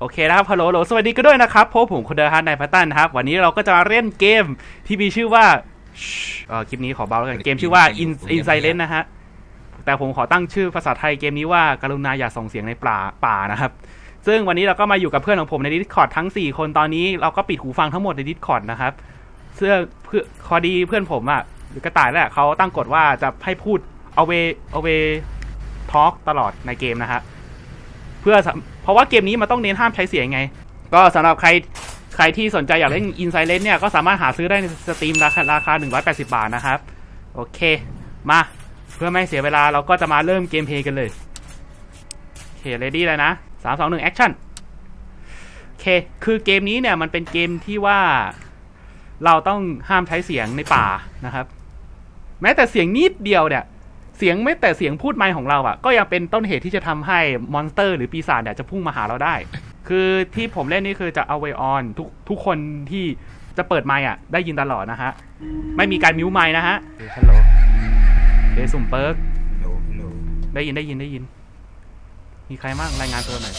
โอเคนะครับฮัลโหลโหลสวัสดีกันด้วยนะครับพบผมคนเดิมฮาร์ดนายพัตตันนะครับ วันนี้เราก็จะมาเล่นเกมที่มีชื่อว่าชิเอ่อคลิปนี้ขอเบาแล้วกัน เกมชื่อว่า In In Silence นะฮะ แต่ผมขอตั้งชื่อภาษาไทยเกมนี้ว่ากรุณาอย่าส่งเสียงในป่าป่านะครับ ซึ่งวันนี้เราก็มาอยู่กับเพื่อนของผมใน Discord ทั้ง 4 คนตอนนี้เราก็ปิดหูฟังทั้งหมดใน Discord นะครับเสื้อเพื่อคอดีเพื่อนผมอะ่ะหรือกระต่ายแหละเขาตั้งกฎว่าจะให้พูด away away talk ตลอดในเกมนะฮะ เพื่อสำ เพราะว่าเกมนี้มันต้องเน้นห้ามใช้เสียงไง ก็สำหรับใครใครที่สนใจอยากเล่น i n s i l e n t เนี่ยก็สามารถหาซื้อได้ในสตรีมราคาราคา 180 บาทนะครับ โอเค มาเพื่อไม่ให้เสียเวลาเราก็จะมาเริ่มเกมเพย์กันเลยโอเคเรดี้เลยนะ3 2 1แอคชั่นโอเค คือเกมนี้เนี่ยมันเป็นเกมที่ว่า เราต้องห้ามใช้เสียงในป่านะครับ แม้แต่เสียงนิดเดียวเนี่ย สียงไม่แต่เสียงพูดไมค์ของเราอะ่ะ ก็ยังเป็นต้นเหตุที่จะทำให้มอนสเตอร์หรือปีศาจเนี่ยจะพุ่งมาหาเราได้ คือที่ผมเล่นนี่คือจะเอาไว้ออนทุกทุกคนที่จะเปิดไมค์อะ ได้ยินตลอดนะฮะ ไม่มีการมิวไมค์นะฮะฮัลโหลเดสุ่มเปิร์กโหลโหลได้ยินได้ยินได้ยิน มีใครบ้างรายงานตัวหน่อย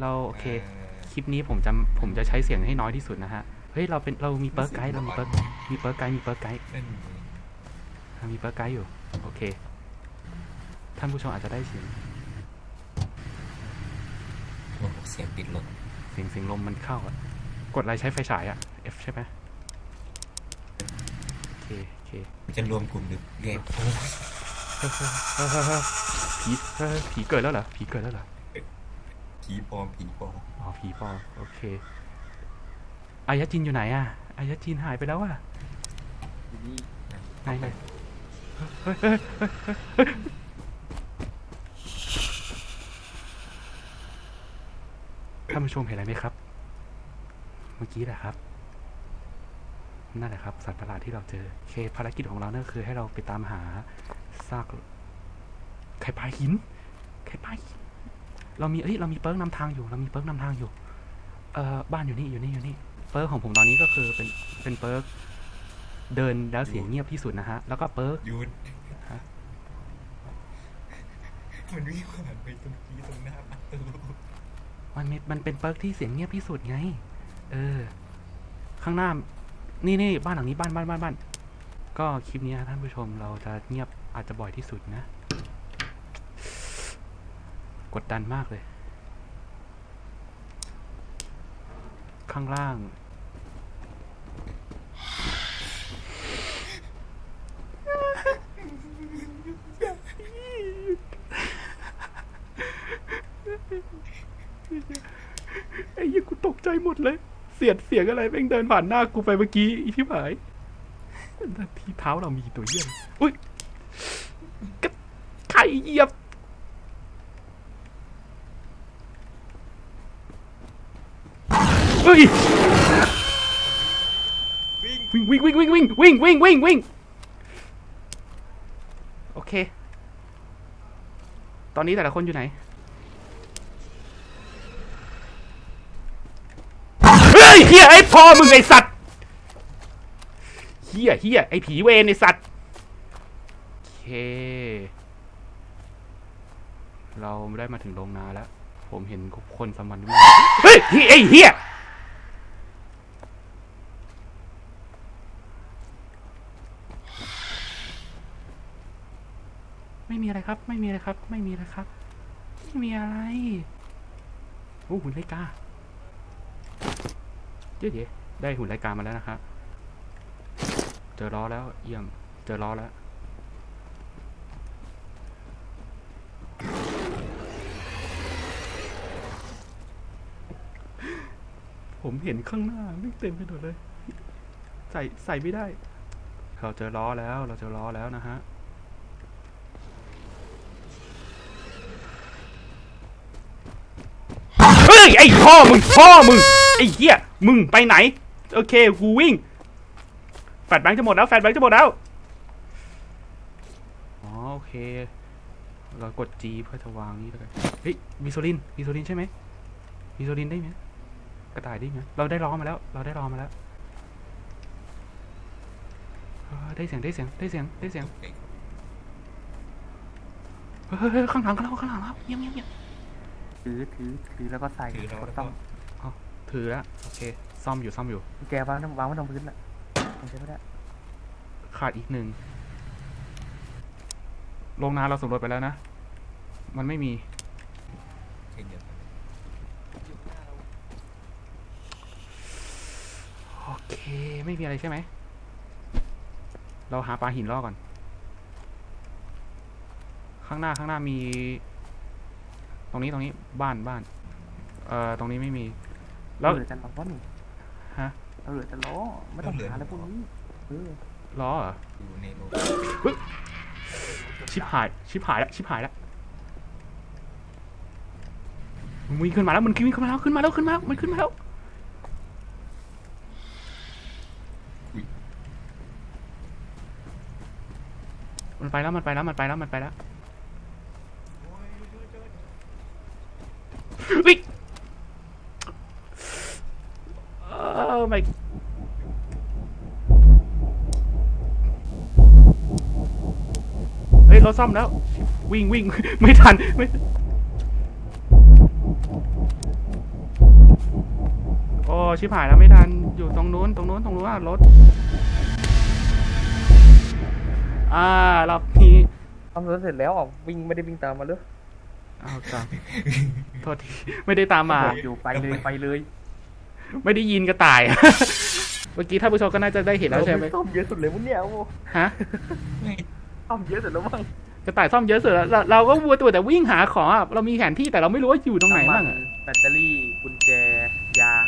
เราโอเค คลิปนี้ผมจะผมจะใช้เสียงให้น้อยที่สุดนะฮะ เฮ้ยเราเป็นเรามีเปิร์กไกด์เรามีเปิร์กมีเปิร์กไกด์มีเปิร์กไกด์นั่นอะ มีเปิร์กไกด์อยู่ โอเค ท่านผู้ชมอาจจะได้เสียงโอ้โหเสียงปิดหลดเสียงเสียงลมมันเข้าอะกดอะไรใช้ไฟฉายอะ F ใช่ไหมโอเคโอเคมันจะรวมกลุ่มหรือแยกโอ้ผีเฮ้ยผีเกิดแล้วเหรอผีเกิดแล้วเหรอผีปลอมผีปลอมอ๋อผีปอบโอเคอายะจินอยู่ไหนอะอายะจินหายไปแล้วอะไหนไหนเฮ้ย ท่านผู้ชมเห็นอะไรไหมครับ เมื่อกี้แหละครับ นั่นแหละครับ สัตว์ประหลาดที่เราเจอเคภารกิจของเราเนี่ยคือ ให้เราไปตามหาซากไข่ปลาหินไข่ปลาหิน เรามีเอ้ยเรามีเปิร์กนำทางอยู่ เรามีเปิร์กนำทางอยู่ เอ่อ บ้านอยู่นี่ อยู่นี่ อยู่นี่ เปิร์กของผมตอนนี้ก็คือเป็น เป็นเปิร์ก เดินแล้วเสียงเงียบที่สุดนะฮะ แล้วก็เปิร์กหยุดฮะมันวิ่งผ่านไปตรงนี้ตรงหน้าประตูมันมีมันเป็นเปิร์กที่เสียงเงียบที่สุดไง เออ ข้างหน้า นี่นี่บ้านหลังนี้บ้านบ้านบ้านบ้าน ก็คลิปนี้นะท่านผู้ชมเราจะเงียบอาจจะบ่อยที่สุดนะ กดดันมากเลย ข้างล่าง ไอ้ยี่กูตก ใจหมดเลย เสียดเสียงอะไรแม่งเดินผ่านหน้ากูไปเมื่อกี้อีที่หายที่เท้าเรามีตัวเยี่ยมอุ้ยกระไข่เหยียบเฮ้ยวิงวิ่งวิ่งวิ่งวิ่งวิ่งวิ่งวิ่งวิ่งวิ่งโอเค ตอนนี้แต่ละคนอยู่ไหน เฮียไอ้พ่อมึงไอ้สัตว์เฮียเฮียไอ้ผีเวนไอ้สัตว์เค เราได้มาถึงโรงนาแล้ว ผมเห็นคนสมันวิ่งเฮ้ยเฮียไอ้เฮียไม่มีอะไรครับ ไม่มีอะไรครับ ไม่มีอะไรครับ ไม่มีอะไร โอ้หุ่นไลกา เจ๊ๆได้หุ่นรายการมาแล้วนะครับเจอล้อแล้วเยี่ยมเจอล้อแล้วผมเห็นข้างหน้าไม่เต็มไปหมดเลย ใส่ใส่ไม่ได้ เราเจอล้อแล้วเราเจอล้อแล้วนะฮะเฮ้ยไอ้พ่อมึงพ่อมึง ไอ้เหี้ยมึงไปไหน โอเคกูวิ่งแฟดแบงค์จะหมดแล้วแฟดแบงค์จะหมดแล้วอ๋อโอเคเรากด G เพื่อจะวางนี่แล้วกันเฮ้ยวิโซลินวิโซลินใช่ไหมวิโซลินได้ไหมกระต่ายได้ไหมเราได้ล้อมาแล้ว เราได้ล้อมาแล้วเออได้เสียงได้เสียงได้เสียงได้เสียงเอ้ยเฮ้ยเฮ้ยเฮ้ยข้างหลังข้างหลังข้างหลังครับเงียบเงียบเงียบถือถือถือแล้วก็ใส่ถือแล้วกดแล้วต้ก็อง ถือแล้วโอเค ซ่อมอยู่ซ่อมอยู่กุญแจวางวางไว้ตรงพื้นละมันใช้ไม่ได้ขาดอีกหนึ่งโรงนาเราสำรวจไปแล้วนะ มันไม่มีเช่นเดียวกันโอเค ไม่มีอะไรใช่ไหม เราหาปลาหินล่อก่อน ข้างหน้าข้างหน้ามี ตรงนี้ตรงนี้บ้านบ้าน เอ่อ ตรงนี้ไม่มีแล้ว เราเหลือแต่ล้อนี่ฮะเราเหลือแต่ล้อไม่ต้องหาอะไรพวกนี้เออล้อเหรออยู่ในโลกชิบหายชิบหายแล้วชิบหายแล้วมันวิ่งขึ้นมาแล้วมันวิ่งขึ้นมาแล้วขึ้นมาแล้วขึ้นมาแล้วมันขึ้นมาแล้วมันไปแล้วมันไปแล้วมันไปแล้วมันไปแล้ววิ่ง เออไม่เฮ้ยเราซ่อมแล้ว วิ่งวิ่ง ไม่ทันไม่โอ้ชิบหายแล้วไม่ทัน อยู่ตรงนู้นตรงนู้นตรงนู้นอะรถ อ่าเรานี้ทำรถเสร็จแล้วอะวิ่งไม่ได้วิ่งตามมาเลยอ้าวครับโทษที ไม่ได้ตามมาบอกอยู่ไปเลยไปเลย ไม่ได้ยินกระต่าย เมื่อกี้ท่านผู้ชมก็น่าจะได้เห็นแล้วใช่ไหมซ่อมเยอะสุดเลยมั้งเนี่ยโอ้ฮะไม่ซ่อมเยอะสุดแล้วมั้งกระต่ายซ่อมเยอะสุดแล้วเราเราก็วัวตัวแต่วิ่งหาของอะเรามีแผนที่แต่เราไม่รู้ว่าอยู่ตรงไหนบ้างำมัอะแบตเตอรี่กุญแจยาง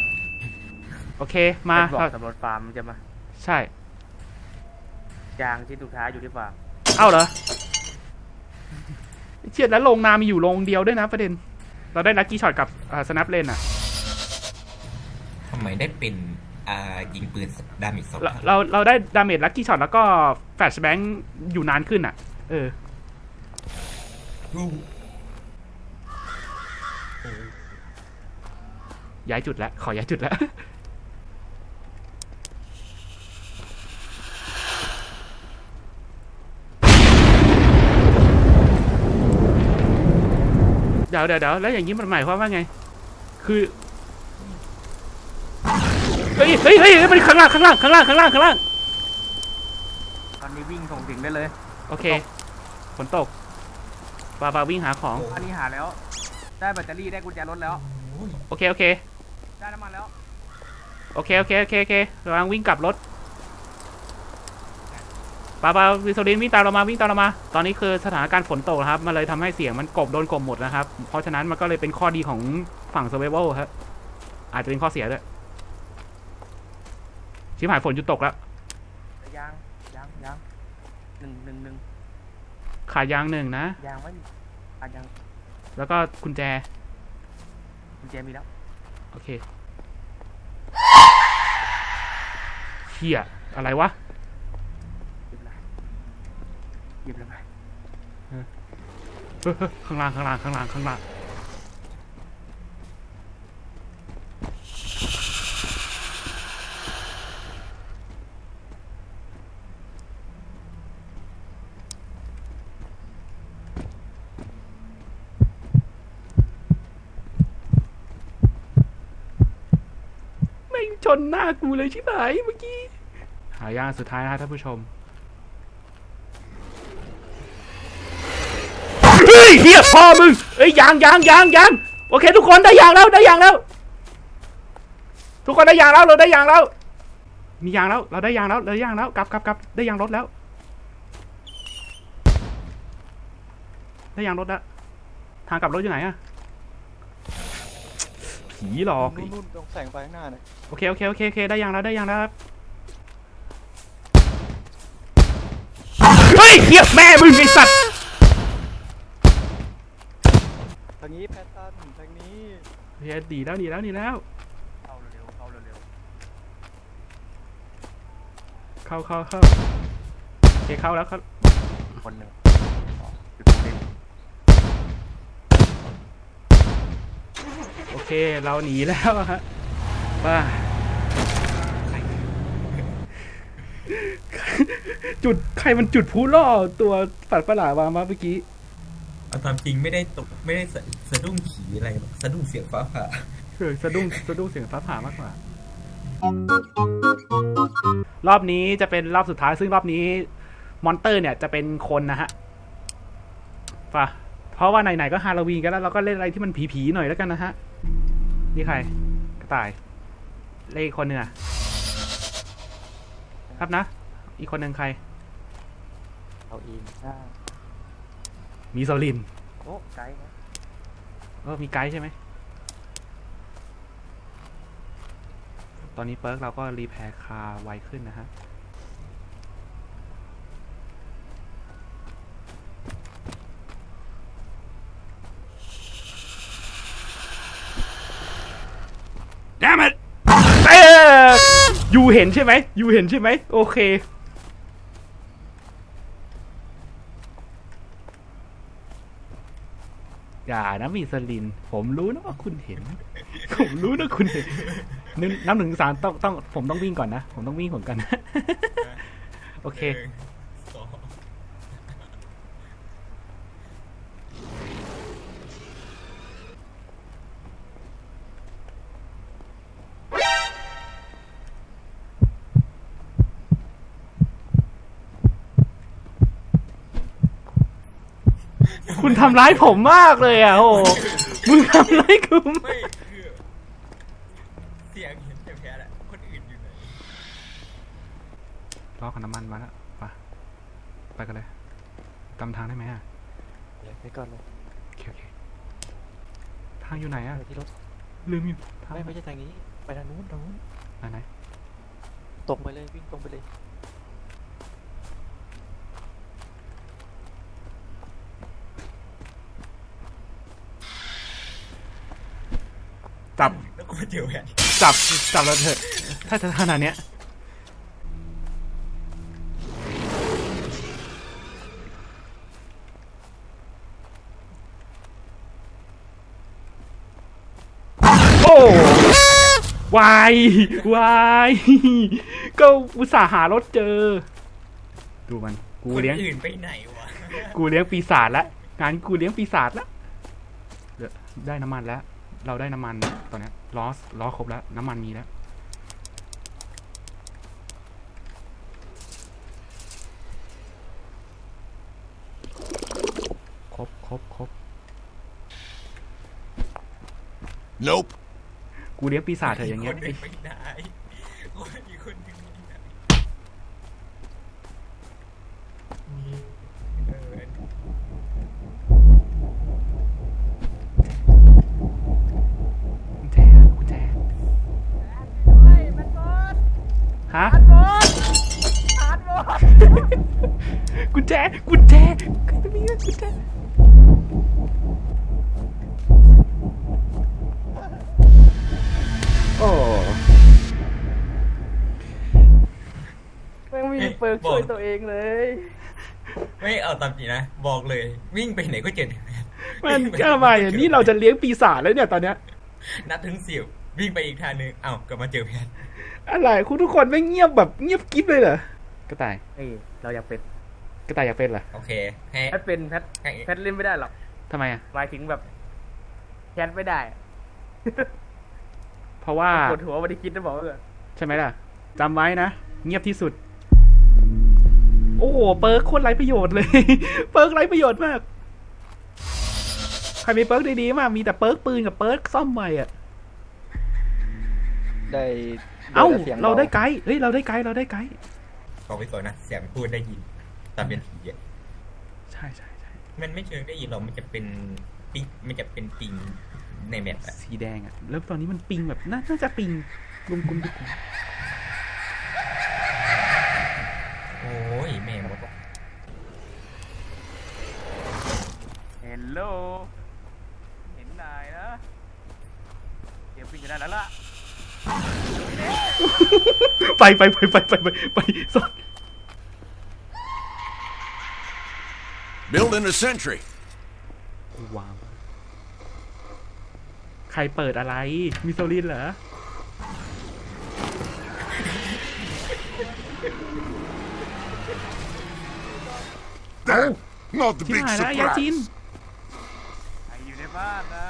โอเค มาเป็นบอกเราสำรวจฟาร์มมันจะมา ใช่ยางที่สุดท้ายอยู่ที่ฟาร์มเอ้าเหรอเชียดแล้วโรงนามีอยู่โรงเดียวด้วยนะประเด็น เราได้ลัคกี้ช็อตกับสแนปเลนอะทำ ไมได้เป็นอ่ายิงปืนดามิกสองเราเราเราได้ดาเมจลัคกี้ช็อตแล้วก็แฟลชแบงค์อยู่นานขึ้นอะ เอออู้ย้ายจุดแล้ว ขอย้ายจุดแล้วเดี๋ยวเดี๋ยวเดี๋ยวแล้วอย่างนี้มันหมายความว่าไง คือเฮ้ยเฮ้ยเฮ้ยเฮ้ยมันข้างล่างข้างล่างข้างล่างข้างล่างข้างล่างตอนนี้วิ่งส่งถึงได้เลย โอเคฝนตกบาบาวิ่งหาของ อันนี้หาแล้ว ได้แบตเตอรี่ได้กุญแจรถแล้ว โอ้ยโอเคโอเค ได้น้ำมันแล้ว โอเคโอเคโอเคโอเคระวังวิ่งกลับรถปาปาวิโซลินวิ่งตามเรามาวิ่งตามเรามา ตอนนี้คือสถานการณ์ฝนตกนะครับมันเลยทำให้เสียงมันกลบโดนกลบหมดนะครับ เพราะฉะนั้นมันก็เลยเป็นข้อดีของฝั่งเซ r ร์ i เวลครับอาจจะเป็นข้อเสียด้วย ชิบหายฝนหยุดตกแล้วยางยางยางหนึ่งหนึ่งหนึ่งขาดยางหนึ่งนะ ยางไม่มีอะยางแล้วก็กุญแจ กุญแจมีแล้ว โอเคเฮียอะไรวะหยิบเลยหยิบเลยไปเฮ้ยเฮ้ยข้างล่างข้างล่างข้างล่างข้างล่าง นหน้ากูเลยชิบหายเมื่อกี้ หายากสุดท้ายนะท่านผู้ชมเฮ้ยเฮียพ่อมึงเอ้ยยางยางยางยางโอเค ทุกคนได้ยางแล้วได้ยางแล้ว ทุกคนได้ยางแล้วเราได้ยางแล้ว มียางแล้วเราได้ยางแล้วเราได้ยางแล้วกลับกลับกลับได้ยางรถแล้ว ได้ยางรถแล้วทางกลับรถอยู่ไหนอะ ผีหลอกนู่นนู่นตรงแสงไฟข้างหน้าเนี่ยโอเคโอเคโอเคโอเคได้ยางแล้วได้ยางแล้วครับเฮ้ยเฮียแม่มึงไอสัตว์ทางนี้แพทตันทางนี้ เฮียดีแล้วดีแล้วดีแล้ว เข้าเร็วๆเข้าเร็วเข้าเข้าเข้าโอเคเข้าแล้วครับๆคนหนึ่งสองจุดเด่น โอเคเราหนีแล้วอะฮะว่าจุดใครมันจุดพลุล่อตัวสัตว์ประหลาดวางมาเมื่อกี้เอาตามจริงไม่ได้ตกไม่ได้สะสะดุ้งผีอะไรหรอกสะดุ้งเสียงฟ้าผ่าเออสะดุ้งสะดุ้งเสียงฟ้าผ่ามากกว่า รอบนี้จะเป็นรอบสุดท้ายซึ่งรอบนี้ มอนเตอร์เนี่ยจะเป็นคนนะฮะป่ะเพราะว่าไหนๆก็ฮาโลวีนกันแล้วเราก็เล่นอะไรที่มันผีๆหน่อยแล้วกันนะฮะ นี่ใคร กระต่าย เลขอีกคนหนึ่งอะครับนะ อีกคนหนึ่งใคร เอาอินได้มีโซลิน โอ้ไกด์นะเออมีไกด์ใช่ไหม ตอนนี้เปิร์กเราก็รีแพร์คาไวขึ้นนะฮะ Damn it เอ้ยยู เห็นใช่ไหมยูเห็นใช่ไหมโอเค อย่านะมีสลิน ผมรู้นะว่าคุณเห็น ผมรู้นะคุณเห็นหนึ่งน้ำหนึ่งถึงสามต้องต้องผมต้องวิ่งก่อนนะ ผมต้องวิ่งเหมือนกัน โอเค คุณทำร้ายผมมากเลยอะโอ้โหมึงทำร้ายกูไม่คือเสียงเห็นแต่แพ้แหละคนอื่นอยู่ไหนล้อกับน้ำมันมาแล้วไปไปกันเลยจำทางได้ไหมอะเดี๋ยวไปก่อนเลยโอเคโอเคทางอยู่ไหนอะไปที่รถลืมอยู่ทางไม่ไม่ใช่ทางนี้ ไปทางนู้นทางนู้นไหนไหน ตรงไปเลยวิ่งตรงไปเลย จับ แล้วก็มา เจอแพ้จับจับเราเถอะ ถ้าจะขนาดเนี้ยโอ้วายวายก็อุตส่าห์หารถเจอ ดูมัน กูคนเลี้ยง อื่นไปไหนวะ กูเลี้ยงปีศาจแล้วงานกูเลี้ยงปีศาจแล้วเดี๋ยวได้น้ำมันแล้ว เราได้น้ำมันตอนเนี้ยล้อล้อครบแล้ว น้ำมันมีแล้ว ครบครบครบ Nope. กูเลี้ยงปีศาจเถอะอย่างเงี้ย คนไอ้อื่นไปไหนคนอีกคนหนึ่งไปไหนนี่เออ กุญแจกุญแจ ฮะกุญแจกุญแจใครจะมีกุญแจโอ้แม่งมีเปิร์กช่วยตัวเองเลย ไม่เอาตามจริงนะ บอกเลย วิ่งไปไหนก็เจอแต่แพ้มันก็มาอย่างนี้เราจะเลี้ยงปีศาจแล้วเนี่ยตอนเนี้ย นัดถึงสิบวิ่งไปอีกทางหนึงเอ้ากลับมาเจอแพ้ อะไรคุณทุกคนไม่เงียบแบบเงียบกิ๊บเลยเหรอกระต่ายเอ้ยเราอยากเป็นกระต่ายอยากเป็นเหรอโอเคให้แพทเป็นแพทให้แพทเล่นไม่ได้หรอกทำไมอะหมายถึงแบบแคทไม่ได้เพราะว่าปวดหัวไม่ได้คิดนะบอกไว้ก่อนใช่ไหมล่ะจำไว้นะเงียบที่สุด โอ้โหเปิร์กโคตรไร้ประโยชน์เลย เปิร์กไร้ประโยชน์มากใครมีเปิร์กดีๆมากมีแต่เปิร์กปืนกับเปิร์กซ่อมใหม่อะได้ เอ้าสียงเราได้ไกด์เฮ้ยเราได้ไกด์เราได้ไกด์บอกไว้ก่อนนะเสียงพูดได้ยินตอนเป็นผีอะใช่ใช่ใช่มันไม่เชิงได้ยินหรอกมันจะเป็นปิงมันจะเป็นปิงในแมปอะสีแดงอะแล้วตอนนี้มันปิงแบบน่าน่าจะปิงลุมกุมดุกกุมโอ้ยแม่หมดว่ะเฮลโลเห็นนายนะเดี๋ยววิ่งกันได้แล้วล่ะ ไปไปไปไปไปไปไปสด Building a sentry. วางใครเปิดอะไร มิโซลินเหรอ That, not the ที่ big หายแล้วยาจิน surprise. บ้านนะ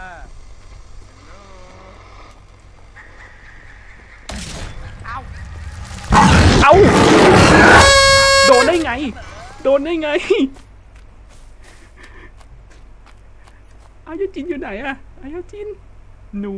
ฮัลโหล เอ้า โดนได้ไง โดนได้ไง อายาจินอยู่ไหนอะอายาจิน หนู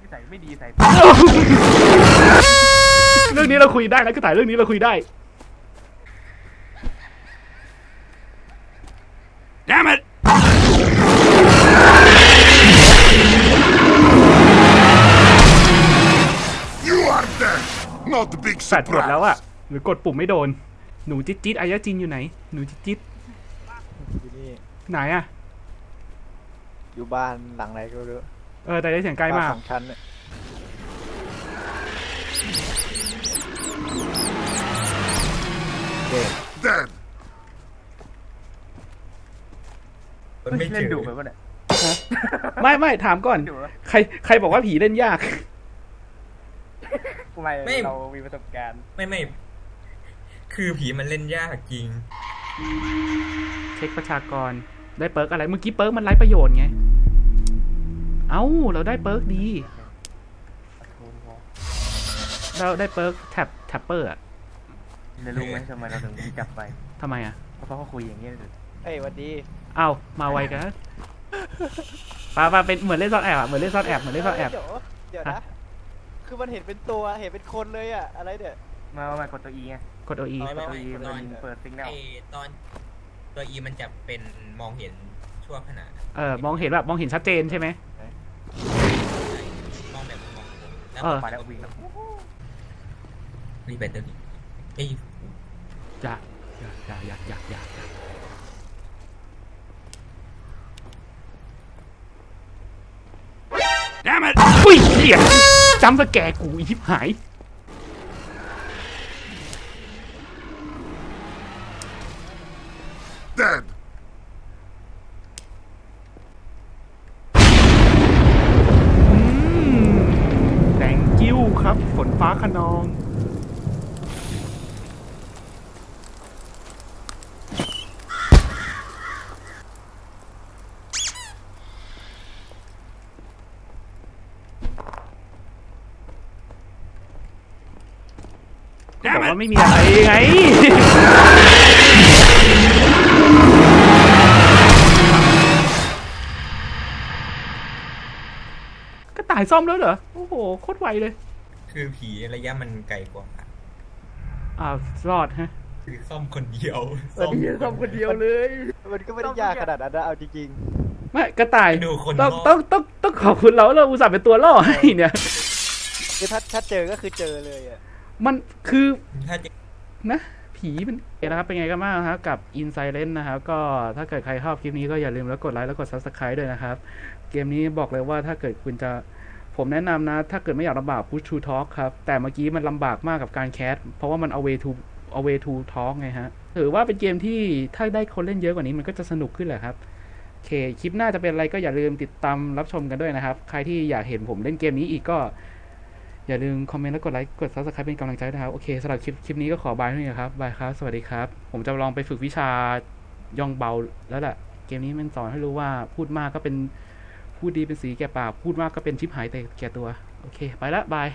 นิสัยไม่ดีใส่ เรื่องนี้เราคุยได้นะกระต่ายเรื่องนี้เราคุยได้ ดกดแล้ว surprise. อะหรือกดปุ่มไม่โดน หนูจิ๊ดจิ๊ดอายาจินอยู่ไหน หนูจิ๊ดจิ๊ดอยู่นี่ไหนอะอยู่บ้านหลังไหนก็ไม่รู้เออแต่ได้เสียงใกล้มาก บ้นสองชั้นเนี่ย Dead. มันไม่เจเล่นอดุไปปะเนี่ยไม่ไม่ถามก่อน ดุปะใครใครบอกว่าผีเล่นยาก ทำไมเรามีประสบการณ์ไม่ไม่ คือผีมันเล่นยากจริง เช็คประชากรได้เปิร์กอะไร เมื่อกี้เปิร์กมันไร้ประโยชน์ไง เอ้า เราได้เปิร์กดี เราได้เปิร์กแท็บแท็บเปอร์อะจะรู้ไหมทำไมเราถึงจับไป ทำไมอะเพราะเขาคุยอย่างนี้เลยเอ้ยหวันดี เอ้ามาไวกันปาปาเป็นเหมือนเล่นซ่อนแอบอะเหมือนเล่นซ่อนแอบเหมือนเล่นซ่อนแอบ เดี๋ยวเดี๋ยวนะ คือมันเห็นเป็นตัวเห็นเป็นคนเลยอะอะไรเนี่ยมามากดตัวอีไงกด OE ไม่กดตัวอีไม่ มันเปิดซิงแนลไอตอนตัวอีมันจะเป็นมองเห็นชั่วขณะเออมองเห็นแบบมองเห็นชัดเจนใช่ไหม มองแบบมองแล้วเออ ไปแล้ววิ่งแล้วรีบไปเตอร์เอ้ยอย่าอย่าอย่าอย่าอย่าอย่าอย่า Damn it! อุ้ยเสียจำสแกร์กูอีทิบหาย Dead. อืมแตงกิ้วครับ ฝนฟ้าขนอง ก็บอก Damn ว่า it! ไม่มีอะไรไงก็ตายซ่อมแล้วเหรอ โอ้โห โคตรไวเลย คือผีระยะมันไกลกว่าอ้าวรอดฮะ คือซ่อมคนเดียวซ่อมคนเดียวเลย มันก็ไม่ได้ยากขนาดนั้นนะเอาจริงไม่กระต่ายดูคนต้องรอบต้องต้องต้องขอบคุณเราเราอุตส่าห์เป็นตัวล่อให้เนี่ยๆคือถ้าถ้าเจอก็คือเจอเลยอะ มันคือถ้าจะนะ ผีมันเอ๋นะครับ เป็นไงกันบ้างนะครับกับ In Silence นะครับ ก็ถ้าเกิดใครชอบคลิปนี้ก็อย่าลืมแล้วกดไลค์แล้วกด Subscribe ด้วยนะครับ เกมนี้บอกเลยว่าถ้าเกิดคุณจะผมแนะนำนะ ถ้าเกิดไม่อยากลำบาก push to talk ครับ แต่เมื่อกี้มันลำบากมากกับการแคสเพราะว่ามัน away to away to talk ไงฮะถือว่าเป็นเกมที่ถ้าได้คนเล่นเยอะกว่านี้มันก็จะสนุกขึ้นแหละครับโอเค คลิปหน้าจะเป็นอะไรก็อย่าลืมติดตามรับชมกันด้วยนะครับ ใครที่อยากเห็นผมเล่นเกมนี้อีกก็ อย่าลืมคอมเมนต์และกดไลค์กด subscribe เป็นกำลังใจนะครับ โอเคสำหรับคลิปคลิปนี้ก็ขอบายเท่านี้ครับ บายครับ สวัสดีครับ ผมจะลองไปฝึกวิชาย่องเบาแล้วแหละเกมนี้มันสอนให้รู้ว่าพูดมากก็เป็นพูดดีเป็นสีแก่ปากพูดมากก็เป็นชิปหายแต่แก่ตัว โอเค ไปละบาย